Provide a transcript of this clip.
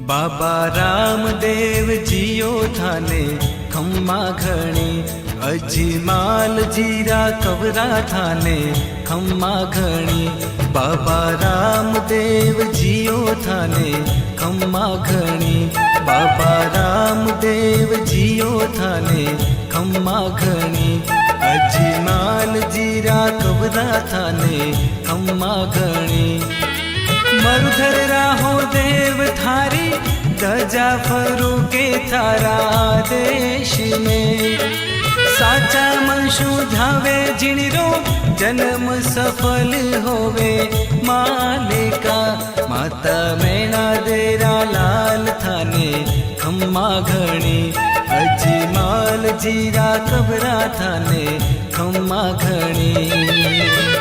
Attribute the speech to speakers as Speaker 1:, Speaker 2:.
Speaker 1: બાબા રામદેવ જીઓ થાને ખમ્મા ઘણી, અજમાલ જીરા કવરા થાને ખમ્મા ઘણી. બાબા રામદેવ જીઓ થાને ખમ્મા ઘણી, બાબા રામદેવ જીઓ થાને ખમ્મા ઘણી. અજમાલ જીરા કવરા થાને ખમ્મા ઘણી. મરુધર રાહો ધજા ફરું કે તારા દેશ में સાચા મનશુ ધાવે જીણરો જન્મ સફલ હોવે માલિકા માતા મેણા દેરા લાલ થાને ખમ્મા ઘણી અજમાલ જીરા કબરા થાને ખમ્મા ઘણી